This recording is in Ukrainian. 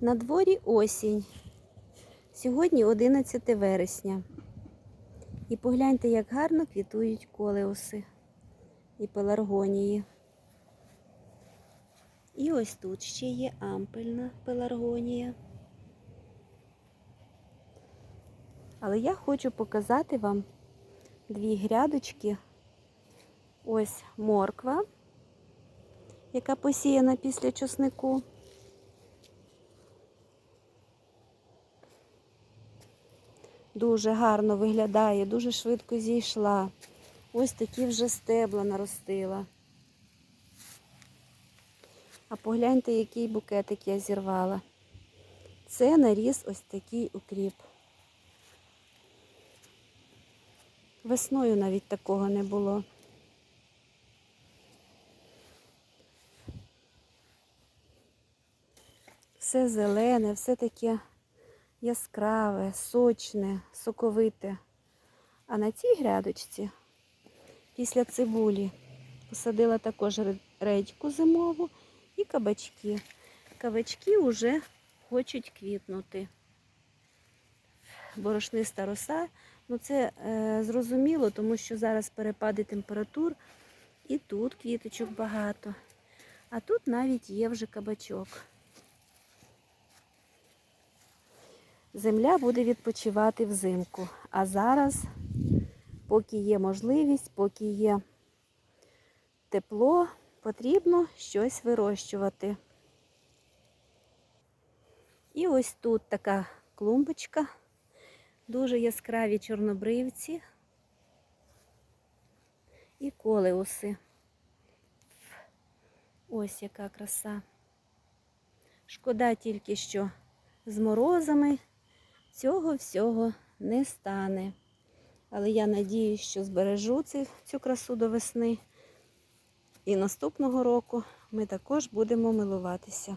На дворі осінь. Сьогодні 11 вересня. І погляньте, як гарно квітують колеуси і пеларгонії. І ось тут ще є ампельна пеларгонія. Але я хочу показати вам дві грядочки. Ось морква, яка посіяна після чеснику. Дуже гарно виглядає, дуже швидко зійшла. Ось такі вже стебла наростила. А погляньте, який букетик я зірвала. Це наріс ось такий укріп. Весною навіть такого не було. Все зелене, все таке яскраве, сочне, соковите. А на цій грядочці після цибулі посадила також редьку зимову і кабачки. Кабачки вже хочуть квітнути. Борошниста роса. Ну це е, зрозуміло, тому що зараз перепади температур і тут квіточок багато. А тут навіть є вже кабачок. Земля буде відпочивати взимку. А зараз, поки є можливість, поки є тепло, потрібно щось вирощувати. І ось тут така клумбочка, дуже яскраві чорнобривці і колеуси. Ось яка краса. Шкода тільки, що з морозами цього всього не стане. Але я надіюсь, що збережу цю красу до весни. І наступного року ми також будемо милуватися.